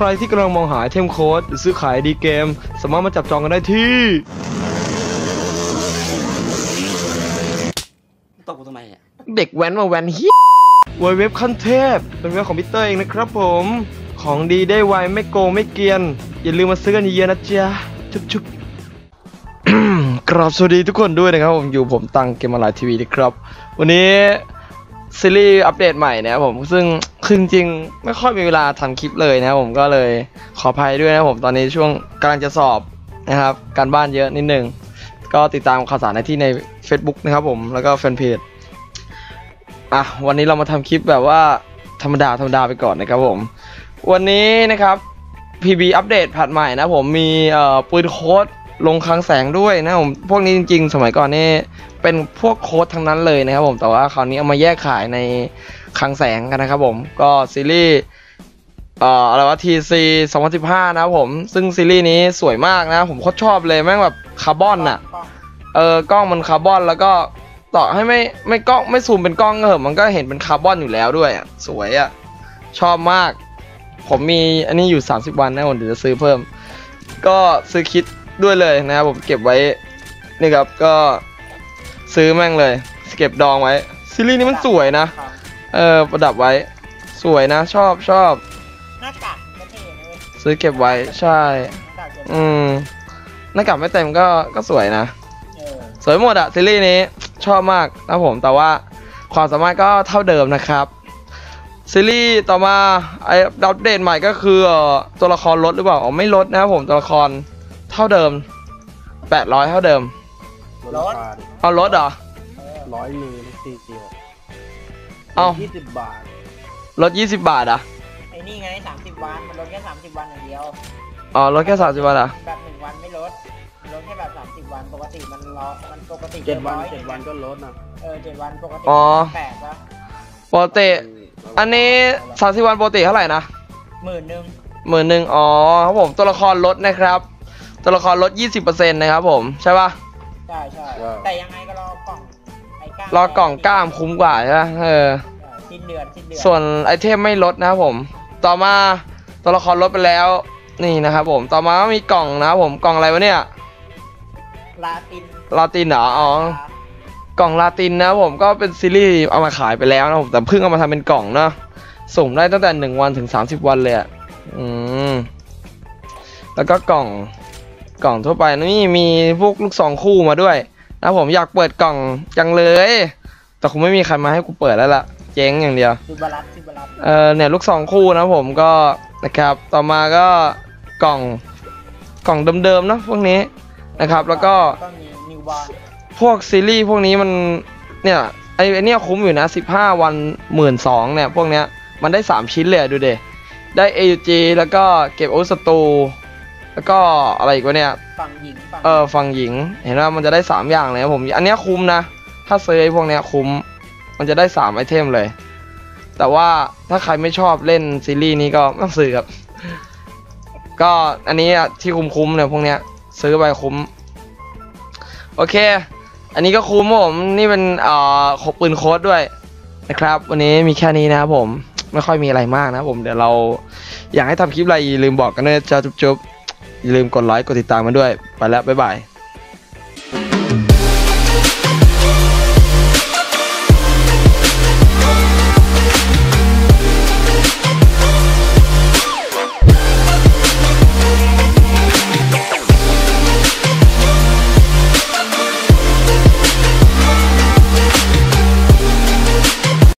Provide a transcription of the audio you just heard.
ใครที่กำลังมองหาไอเทมโค้ดหรือซื้อขายดีเกม สามารถมาจับจองกันได้ที่ตบกูทำไมอะเด็กแว้นมาแว้นเฮียเว็บขั้นเทพ เป็นเว็บของพิเตอร์เองนะครับผม ของดีได้ไวไม่โกงไม่เกรียน อย่าลืมมาซื้อกันเยอะๆนะจ๊ะ ชุบชุบ กราบสวัสดีทุกคนด้วยนะครับผมอยู่ผมตังเกมมาลายทีวีนะครับ วันนี้ซีรีส์อัปเดตใหม่นะครับผมซึ่งคือจริงไม่ค่อยมีเวลาทำคลิปเลยนะครับผมก็เลยขออภัยด้วยนะครับผมตอนนี้ช่วงกำลังจะสอบนะครับ การบ้านเยอะนิดนึง ก็ติดตามข่าวสารได้ที่ใน Facebook นะครับผมแล้วก็แฟนเพจอะวันนี้เรามาทำคลิปแบบว่าธรรมดาธรรมดาไปก่อนนะครับผม วันนี้นะครับ PB อัปเดตแพทใหม่นะผมมีปืนโค้ด ลงคลังแสงด้วยนะผมพวกนี้จริง ๆ สมัยก่อนนี่เป็นพวกโค้ดทั้งนั้นเลยนะครับผมแต่ว่าคราวนี้เอามาแยกขายในคลังแสงกันนะครับผมก็ซีรีส์เอ่ออะไรวะ TC 2015 นะครับผม ซึ่งซีรีส์นี้สวยมากนะ ผมโคตรชอบเลย แม่งแบบคาร์บอนอะเออกล้องมันคาร์บอนแล้วก็ต่อให้ไม่ไม่กล้องไม่ซูมเป็นกล้องเหอะมันก็เห็นเป็นคาร์บอนอยู่แล้วด้วยอะสวยอะชอบมาก ผมมีอันนี้อยู่ 30 วันนะผมเดี๋ยวจะซื้อเพิ่ม ก็ซื้อคิด ด้วยเลยนะครับผมเก็บไว้นี่ครับก็ซื้อแม่งเลยเก็บดองไว้ซีรีส์นี้มันสวยนะ เออประดับไว้สวยนะ ชอบชอบหน้ากากก็เท่นะเว้ยซื้อเก็บไว้ใช่ หน้ากากจะอืมหน้ากากไม่เต็มก็ก็สวยนะ เออสวยหมดอะซีรีส์นี้ชอบมากนะผมแต่ว่าความสามารถก็เท่าเดิมนะครับ ซีรีส์ต่อมาไออัปเดตใหม่ก็คือเอ่อตัวละครลดหรือเปล่าอ๋อไม่ลดนะครับผมตัวละครเท่าเดิม800เท่าเดิมรถเอาลดเหรอเออร้อยหนึ่งสี่สิบเอายี่สิบบาทลด20บาทอะไอ้นี่ไงสามสิบวันมันลดแค่สามสิบวันอย่างเดียวอ๋อลดแค่30บาทอะแบบหนึ่งวันไม่ลดลดแค่แบบสามสิบวันปกติมันรอมันปกติเจ็ดวันร้อยเจ็ดวันก็ลดนะเออเจ็ดวันปกติอ๋อแปดละปกติอันนี้30วันปกติเท่าไหร่นะหมื่นหนึ่งหมื่นหนึ่งอ๋อครับผมตัวละครลดนะครับ ตัวละครลด 20%นะครับผม ใช่ปะใช่ใช่แต่ยังไงก็รอกล่องไอ้ก้ามรอกล่องกล้ามคุ้มกว่าใช่ปะเออสิ้นเดือนสิ้นเดือนส่วนไอเทมไม่ลดนะครับผม ต่อมาตัวละครลดไปแล้ว นี่นะครับผม ต่อมาก็มีกล่องนะครับผม กล่องอะไรวะเนี่ย ลาตินลาตินเหรอ อ๋อ กล่องลาตินนะครับผมก็เป็นซีรีส์เอามาขายไปแล้วนะผมแต่เพิ่งเอามาทำเป็นกล่องเนาะส่งได้ตั้งแต่หนึ่งวันถึง 30 วันเลยอะอืมแล้วก็กล่อง กล่องทั่วไปนี่มีพวกลูกซองคู่มาด้วยนะครับผมอยากเปิดกล่องจังเลย แต่คงไม่มีใครมาให้กูเปิดแล้วล่ะ เจ๊งอย่างเดียวซิบารัสซิบารัสเออเนี่ยลูกสองคู่นะผมก็นะครับ ต่อมาก็กล่องกล่องเดิมๆเนอะพวกนี้นะครับ แล้วก็ก็มีนิวบอลพวกซีรีส์พวกนี้มันเนี่ยไอไอเนี่ยคุ้มอยู่นะ 15 วันหมื่นสองเนี่ยพวกเนี้ยมันได้ 3 ชิ้นเลยอะดูเดได้ AUG แล้วก็เก็บอาวุธศัตรู แล้วก็อะไรอีกวะเนี่ย ฝั่งหญิงฝั่งเออฝั่งหญิง เห็นว่ามันจะได้3อย่างเลยนะผม อันเนี้ยคุ้มนะ ถ้าซื้อไอ้พวกเนี้ยคุ้ม มันจะได้3ไอเทมเลย แต่ว่าถ้าใครไม่ชอบเล่นซีรีส์นี้ก็ไม่ต้องซื้อครับ ก็อันนี้อะที่คุ้มๆเนี่ยพวกเนี้ย ซื้อไปคุ้ม โอเค อันนี้ก็คุ้มครับผม นี่เป็นเอ่อขบปืนโค้ดด้วยนะครับ วันนี้มีแค่นี้นะครับผม ไม่ค่อยมีอะไรมากนะครับผม เดี๋ยวเราอยากให้ทำคลิปอะไรอย่าลืมบอกกันด้วยจ้าจุ๊บๆ อย่าลืมกดไลค์กดติดตามมาด้วย ไปแล้ว บ๊ายบาย